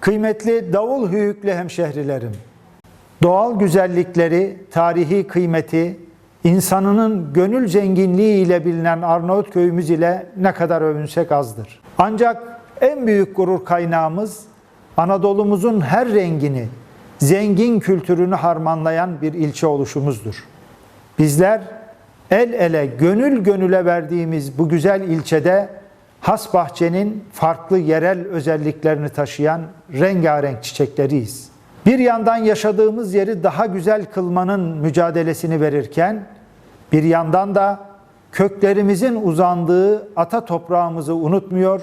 Kıymetli davul hüyüklü hemşehrilerim, doğal güzellikleri, tarihi kıymeti, insanının gönül zenginliği ile bilinen Arnavut köyümüz ile ne kadar övünsek azdır. Ancak en büyük gurur kaynağımız Anadolu'muzun her rengini, zengin kültürünü harmanlayan bir ilçe oluşumuzdur. Bizler el ele, gönül gönüle verdiğimiz bu güzel ilçede has bahçenin farklı yerel özelliklerini taşıyan rengarenk çiçekleriyiz. Bir yandan yaşadığımız yeri daha güzel kılmanın mücadelesini verirken, bir yandan da köklerimizin uzandığı ata toprağımızı unutmuyor,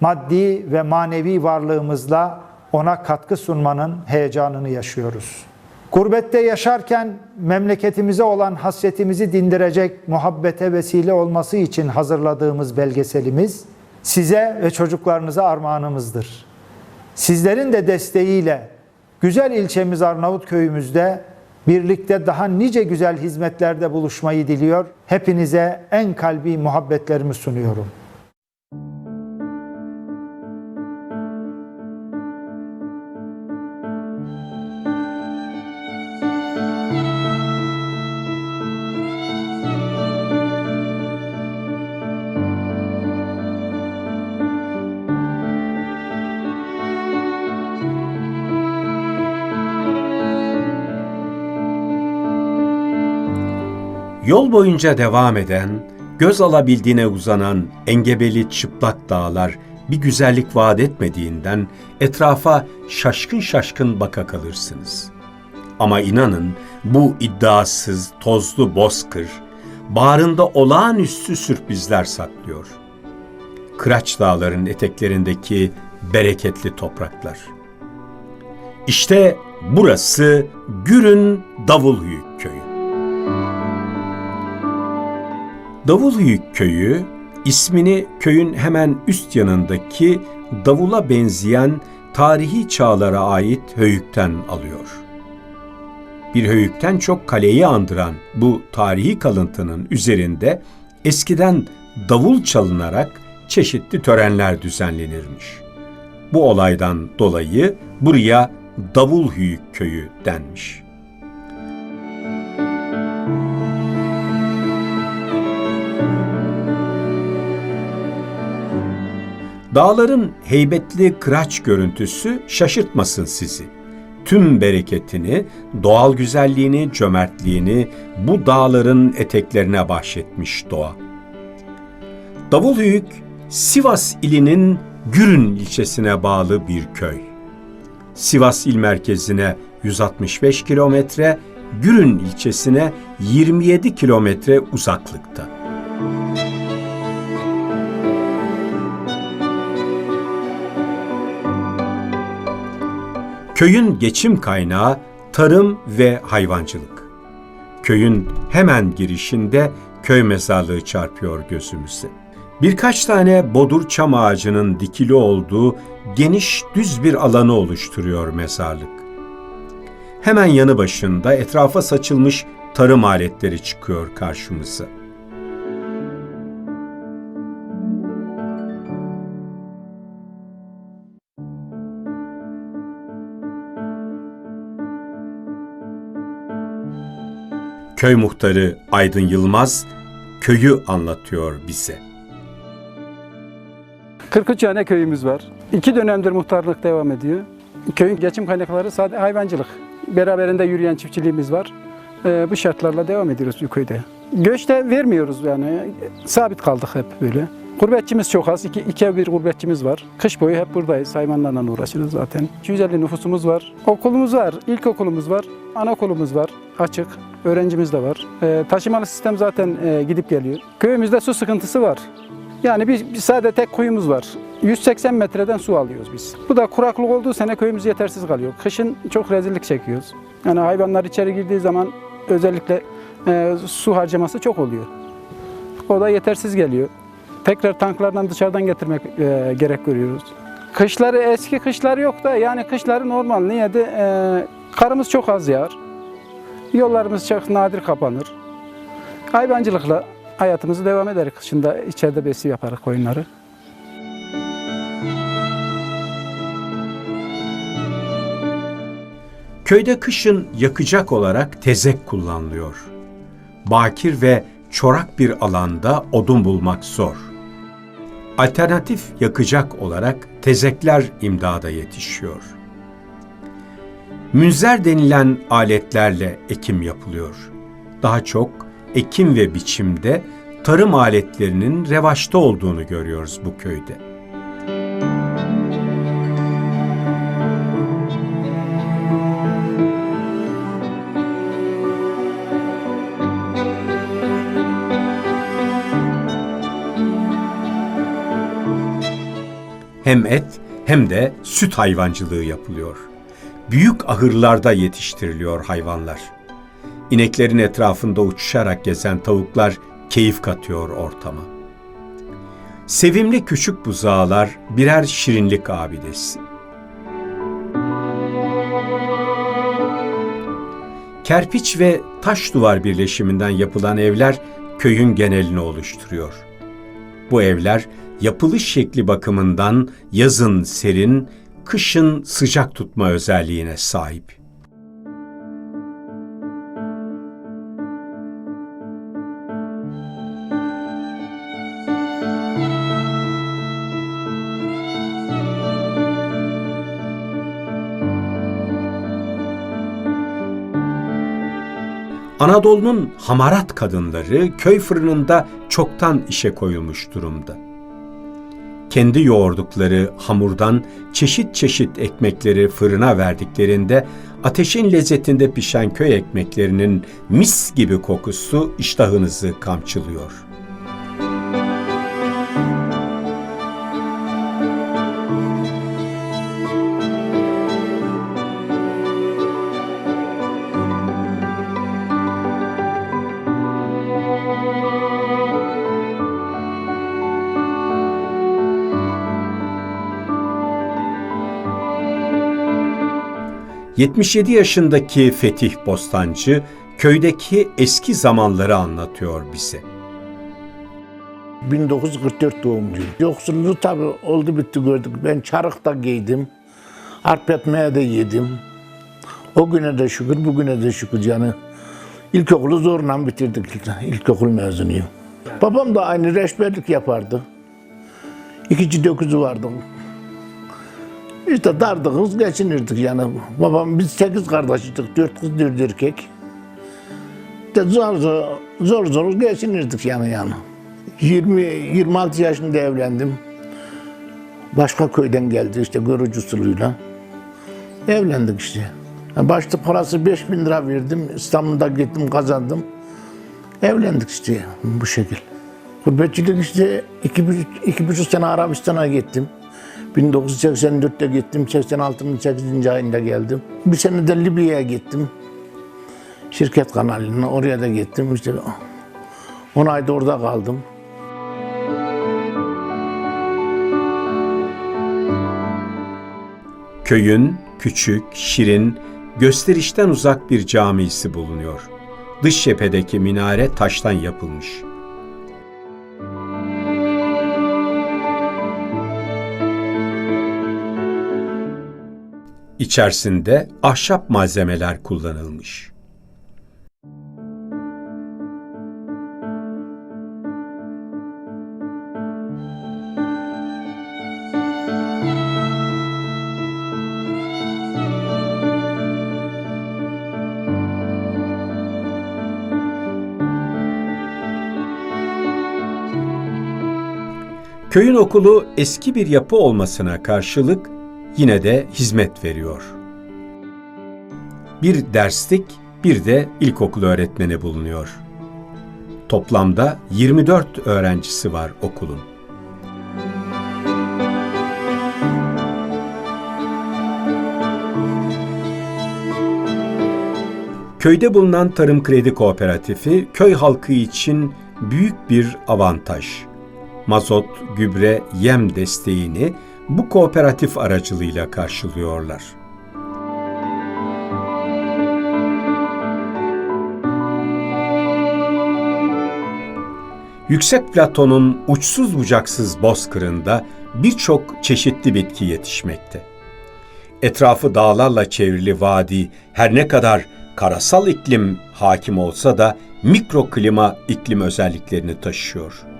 maddi ve manevi varlığımızla ona katkı sunmanın heyecanını yaşıyoruz. Gurbette yaşarken memleketimize olan hasretimizi dindirecek muhabbete vesile olması için hazırladığımız belgeselimiz size ve çocuklarınıza armağanımızdır. Sizlerin de desteğiyle güzel ilçemiz Arnavut köyümüzde birlikte daha nice güzel hizmetlerde buluşmayı diliyor. Hepinize en kalbi muhabbetlerimi sunuyorum. Yol boyunca devam eden, göz alabildiğine uzanan engebeli çıplak dağlar bir güzellik vaat etmediğinden etrafa şaşkın şaşkın baka kalırsınız. Ama inanın bu iddiasız tozlu bozkır, bağrında olağanüstü sürprizler saklıyor. Kıraç dağların eteklerindeki bereketli topraklar. İşte burası Gürün Davulhüyük Davulhüyük Köyü ismini köyün hemen üst yanındaki davula benzeyen tarihi çağlara ait höyükten alıyor. Bir höyükten çok kaleyi andıran bu tarihi kalıntının üzerinde eskiden davul çalınarak çeşitli törenler düzenlenirmiş. Bu olaydan dolayı buraya Davulhüyük Köyü denmiş. Dağların heybetli kıraç görüntüsü şaşırtmasın sizi. Tüm bereketini, doğal güzelliğini, cömertliğini bu dağların eteklerine bahşetmiş doğa. Davulhüyük, Sivas ilinin Gürün ilçesine bağlı bir köy. Sivas il merkezine 165 kilometre, Gürün ilçesine 27 kilometre uzaklıkta. Köyün geçim kaynağı tarım ve hayvancılık. Köyün hemen girişinde köy mezarlığı çarpıyor gözümüze. Birkaç tane bodur çam ağacının dikili olduğu geniş düz bir alanı oluşturuyor mezarlık. Hemen yanı başında etrafa saçılmış tarım aletleri çıkıyor karşımıza. Köy muhtarı Aydın Yılmaz köyü anlatıyor bize. 43 tane köyümüz var. İki dönemdir muhtarlık devam ediyor. Köyün geçim kaynakları sadece hayvancılık. Beraberinde yürüyen çiftçiliğimiz var. Ee, bu şartlarla devam ediyoruz bu köyde. Göçte vermiyoruz yani. Sabit kaldık hep böyle. Gurbetçimiz çok az. İki, iki bir gurbetçimiz var. Kış boyu hep buradayız. Hayvanlarla uğraşırız zaten. 250 nüfusumuz var. Okulumuz var. İlkokulumuz var. Anaokulumuz var. Açık. Öğrencimiz de var. Ee, taşımalı sistem zaten e, gidip geliyor. Köyümüzde su sıkıntısı var. Yani bir, bir sade tek kuyumuz var. 180 metreden su alıyoruz biz. Bu da kuraklık olduğu sene köyümüz yetersiz kalıyor. Kışın çok rezillik çekiyoruz. Yani hayvanlar içeri girdiği zaman özellikle e, su harcaması çok oluyor. O da yetersiz geliyor. Tekrar tanklardan dışarıdan getirmek e, gerek görüyoruz. Kışları eski kışlar yok da yani kışları normal. Niye de e, karımız çok az yağar. Yollarımız çok nadir kapanır. Hayvancılıkla hayatımızı devam ederiz. Kışında içeride besi yaparız koyunları. Köyde kışın yakacak olarak tezek kullanılıyor. Bakir ve çorak bir alanda odun bulmak zor. Alternatif yakacak olarak tezekler imdada yetişiyor. Münzer denilen aletlerle ekim yapılıyor. Daha çok ekim ve biçimde tarım aletlerinin revaçta olduğunu görüyoruz bu köyde. Hem et hem de süt hayvancılığı yapılıyor. Büyük ahırlarda yetiştiriliyor hayvanlar. İneklerin etrafında uçuşarak gezen tavuklar keyif katıyor ortama. Sevimli küçük buzağılar birer şirinlik abidesi. Kerpiç ve taş duvar birleşiminden yapılan evler köyün genelini oluşturuyor. Bu evler yapılış şekli bakımından yazın serin, kışın sıcak tutma özelliğine sahip. Anadolu'nun hamarat kadınları köy fırınında çoktan işe koyulmuş durumda. Kendi yoğurdukları hamurdan çeşit çeşit ekmekleri fırına verdiklerinde ateşin lezzetinde pişen köy ekmeklerinin mis gibi kokusu iştahınızı kamçılıyor. ...77 yaşındaki Fetih Bostancı... ...köydeki eski zamanları anlatıyor bize. 1944 doğumluyum. Yoksulluğu tabii oldu bitti gördük. Ben çarık da giydim. Arp etmeye de yedim. O güne de şükür, bugüne de şükür yani. İlkokulu zorla bitirdik. İlkokul mezunuyum. Babam da aynı reşberlik yapardı. İkinci döküzü vardı. İşte dardığız geçinirdik yani. Babam biz sekiz kardeştik. Dört kız dört erkek. İşte zor zor, zor, zor geçinirdik yani yani. 20 26 yaşında evlendim. Başka köyden geldi işte görücü usulüyle. Evlendik işte. Başta parası 5 bin lira verdim. İstanbul'da gittim kazandım. Evlendik işte bu şekil. Gurbetçilik işte iki, iki buçuk sene Arabistan'a gittim. 1984'te gittim. 86'nın 8. ayında geldim. Bir sene de Libya'ya gittim. Şirket kanalına oraya da gittim. İşte 10 ayda orada kaldım. Köyün küçük, şirin, gösterişten uzak bir camisi bulunuyor. Dış cephedeki minare taştan yapılmış. İçerisinde ahşap malzemeler kullanılmış. Köyün okulu eski bir yapı olmasına karşılık yine de hizmet veriyor. Bir derslik, bir de ilkokul öğretmeni bulunuyor. Toplamda 24 öğrencisi var okulun. Köyde bulunan Tarım Kredi Kooperatifi köy halkı için büyük bir avantaj. Mazot, gübre, yem desteğini bu kooperatif aracılığıyla karşılıyorlar. Yüksek platonun uçsuz bucaksız bozkırında birçok çeşitli bitki yetişmekte. etrafı dağlarla çevrili vadi her ne kadar karasal iklim hakim olsa da mikroklima iklim özelliklerini taşıyor.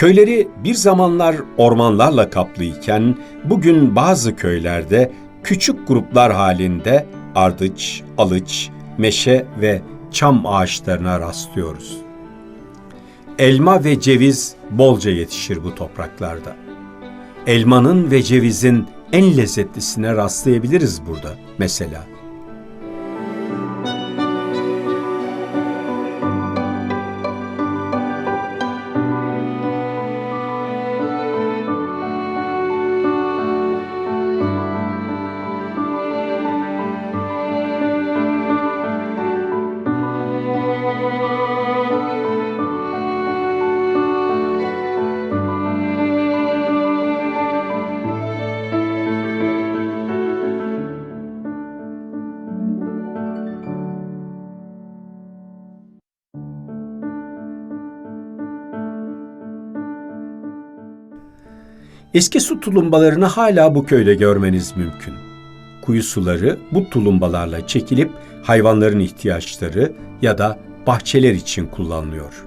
Köyleri bir zamanlar ormanlarla kaplıyken bugün bazı köylerde küçük gruplar halinde ardıç, alıç, meşe ve çam ağaçlarına rastlıyoruz. Elma ve ceviz bolca yetişir bu topraklarda. Elmanın ve cevizin en lezzetlisine rastlayabiliriz burada mesela. Eski su tulumbalarını hala bu köyde görmeniz mümkün. Kuyu suları bu tulumbalarla çekilip hayvanların ihtiyaçları ya da bahçeler için kullanılıyor.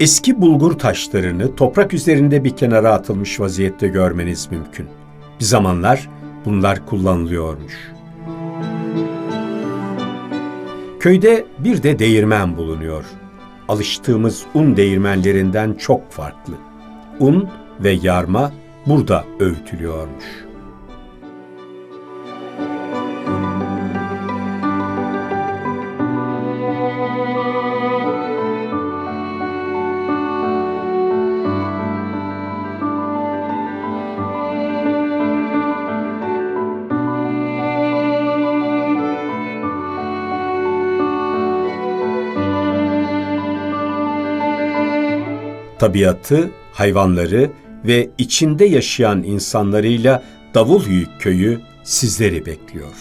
Eski bulgur taşlarını toprak üzerinde bir kenara atılmış vaziyette görmeniz mümkün. Bir zamanlar bunlar kullanılıyormuş. Köyde bir de değirmen bulunuyor. Alıştığımız un değirmenlerinden çok farklı. Un ve yarma burada öğütülüyormuş. Tabiatı, hayvanları ve içinde yaşayan insanlarıyla Davulhüyük köyü sizleri bekliyor.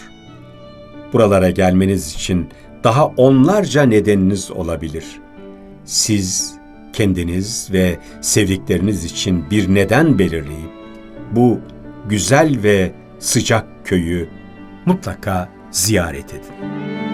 Buralara gelmeniz için daha onlarca nedeniniz olabilir. Siz kendiniz ve sevdikleriniz için bir neden belirleyip bu güzel ve sıcak köyü mutlaka ziyaret edin.